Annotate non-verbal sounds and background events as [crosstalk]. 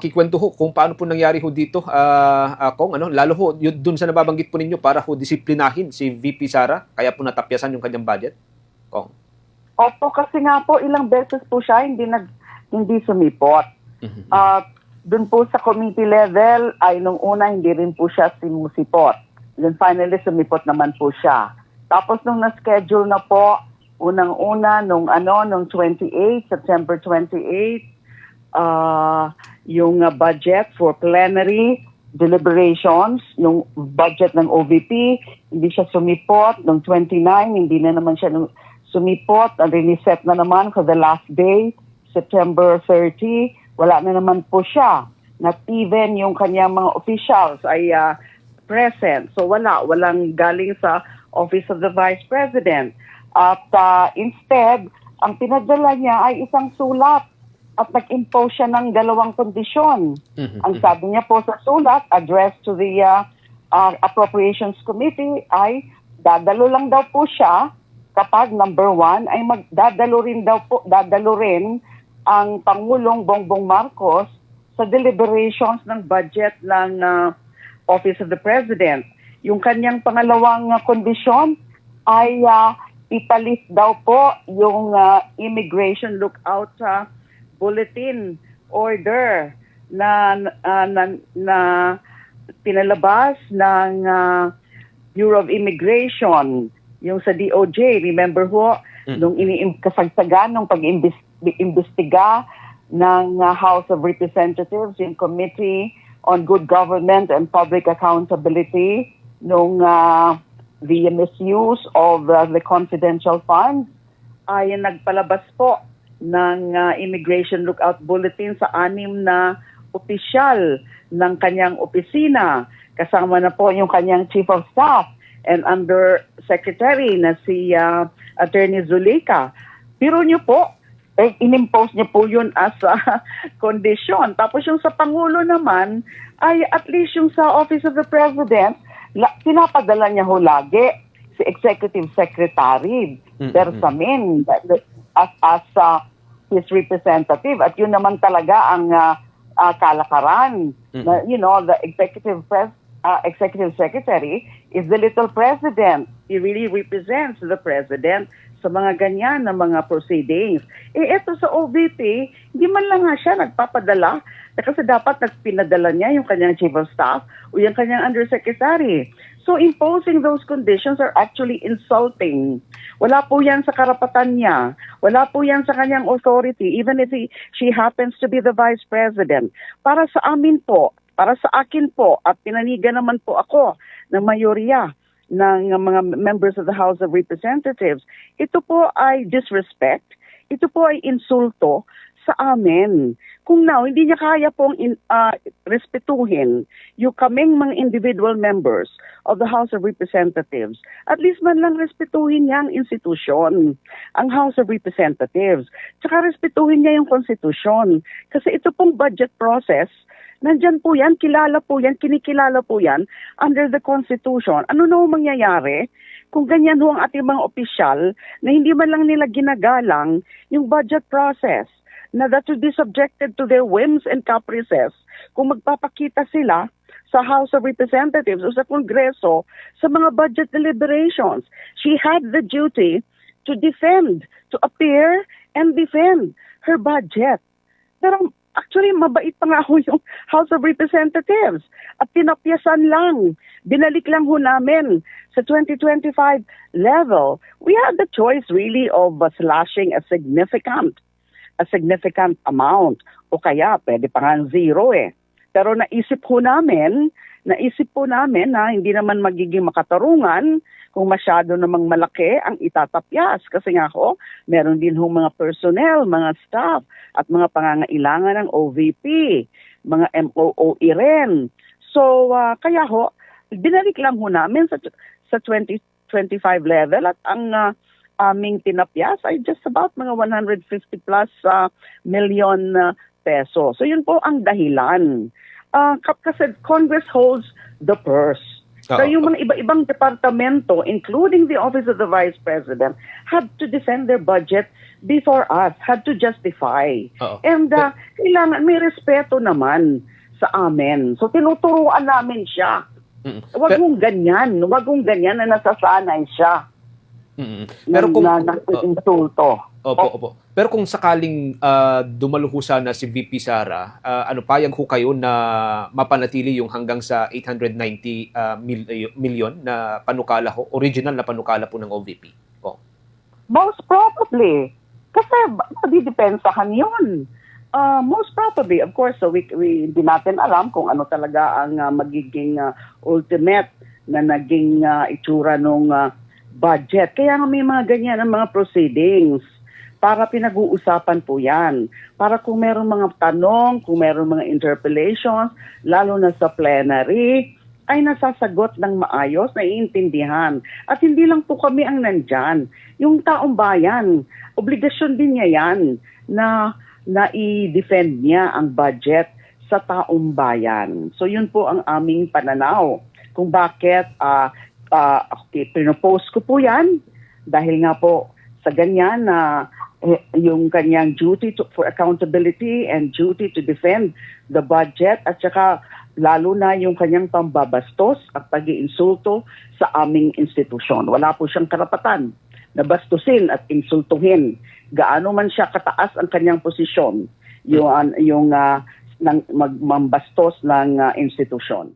pakikwento ho kung paano po nangyari ho dito, ah, Kong, ano, lalo ho yun, dun sa nababanggit po ninyo para ho disiplinahin si VP Sara, kaya po natapyasan yung kanyang budget? Kong. Opo, kasi nga po, ilang beses po siya hindi, nag, hindi sumipot. Mhm. At doon po sa committee level, ay nung una hindi rin po siya simusipot. Then finally, sumipot naman po siya. Tapos nung na-schedule na po, unang-una, nung ano, nung 28, September 28, ah yung uh, budget for plenary deliberations, yung budget ng OVP, hindi siya sumipot. Nung 29, hindi na naman siya sumipot. Ang riniset na naman for the last day, September 30. Wala na naman po siya. Not even yung kanyang mga officials ay ah, present. So wala, walang galing sa Office of the Vice President. At ah, instead, ang pinadala niya ay isang sulat at nag-impose siya ng dalawang kondisyon. Mhm. Ang sabi niya po sa sulat, addressed to the uh, uh, Appropriations Committee, ay dadalo lang daw po siya kapag number one ay magdadalo rin daw po, dadalo rin ang Pangulong Bongbong Marcos sa deliberations ng budget ng uh, Office of the President. Yung kanyang pangalawang uh, kondisyon ay uh, ipalit daw po yung uh, immigration lookout uh, bulletin order na uh, na, na pinalabas ng uh, Bureau of Immigration yung sa DOJ remember ho Mm. nung iniimbestigahan nung pag-imbestiga ng uh, House of Representatives yung Committee on Good Government and Public Accountability nung uh, the misuse of uh, the confidential funds ay nagpalabas po ng uh, Immigration Lookout Bulletin sa anim na opisyal ng kanyang opisina. Kasama na po yung kanyang Chief of Staff and Under Secretary na si uh, Attorney Zuleika. Pero niyo po, eh, inimpose niya po yun as a [laughs] condition. Tapos yung sa Pangulo naman, ay at least yung sa Office of the President, la, pinapadala niya ho lagi si Executive Secretary Bersamin as, as uh, his representative. At yun naman talaga ang uh, uh, kalakaran. Mm. Na, you know, the Executive Pres uh, Executive Secretary is the little president. He really represents the president sa mga ganyan na mga proceedings. Eh, eto sa OVP, hindi man lang nga siya nagpapadala na kasi dapat nagpinadala niya yung kanyang chief of staff o yung kanyang undersecretary. So imposing those conditions are actually insulting. Wala po yan sa karapatan niya. Wala po yan sa kanyang authority, even if he, she happens to be the vice president. Para sa amin po, para sa akin po, at pinanigan naman po ako ng mayorya ng mga members of the House of Representatives, ito po ay disrespect, ito po ay insulto sa amin. Kung now, hindi niya kaya pong in, ah, respetuhin yung kaming mga individual members of the House of Representatives, at least man lang respetuhin niya ang institusyon, ang House of Representatives. Tsaka respetuhin niya yung konstitusyon. Kasi ito pong budget process, Nandyan po yan, kilala po yan, kinikilala po yan under the Constitution. Ano na mangyayari kung ganyan ho ang ating mga opisyal na hindi man lang nila ginagalang yung budget process na that should be subjected to their whims and caprices kung magpapakita sila sa House of Representatives o sa Kongreso sa mga budget deliberations. She had the duty to defend, to appear and defend her budget. Pero actually, mabait pa nga ho yung House of Representatives. At tinapyasan lang. Binalik lang ho namin sa 2025 level. We had the choice really of uh, slashing a significant a significant amount. O kaya, pwede pa nga zero eh. Pero naisip ho namin, naisip po namin na hindi naman magiging makatarungan kung masyado namang malaki ang itatapyas. Kasi nga ho, meron din ho mga personnel, mga staff, at mga pangangailangan ng OVP, mga MOOE rin. So, ah, kaya ho, binalik lang ho namin sa, sa 2025 level at ang ah, aming tinapyas ay just about mga 150 plus ah, million ah, peso. So yun po ang dahilan. Ah, kap- kasi Congress holds the purse. So yung mga iba-ibang departamento, including the Office of the Vice President, have to defend their budget before us had to justify. Oo. And uh, kailangan may respeto naman sa amin. So tinuturuan namin siya. Mm. Pero- mong ganyan. Huwag mong ganyan na nasasanay siya. Mm. Pero kung na, na, insulto. Opo, opo. Pero kung sakaling ah, dumalo ho sana si VP Sara, ah, ano payag ho kayo na mapanatili yung hanggang sa 890 ah, mil- eh, million na panukala ho, original na panukala po ng OVP. Oh. Most probably. Kasi madidepensahan yun. Uh, most probably, of course, so we, we hindi natin alam kung ano talaga ang uh, magiging uh, ultimate na naging uh, itsura nung uh, budget. Kaya nga may mga ganyan ang mga proceedings para pinag-uusapan po yan. Para kung meron mga tanong, kung meron mga interpellations, lalo na sa plenary, ay nasasagot ng maayos, naiintindihan. At hindi lang po kami ang nandyan. Yung taong bayan, obligasyon din niya yan na, na i-defend niya ang budget sa taong bayan. So yun po ang aming pananaw kung bakit uh, uh, okay, pinopose ko po yan dahil nga po sa ganyan na eh, yung kanyang duty to, for accountability and duty to defend the budget at saka lalo na yung kanyang pambabastos at pag-iinsulto sa aming institusyon. Wala po siyang karapatan na bastusin at insultuhin. Gaano man siya kataas ang kanyang posisyon, yung, yung uh, ng, mag, mambastos ng uh, institusyon.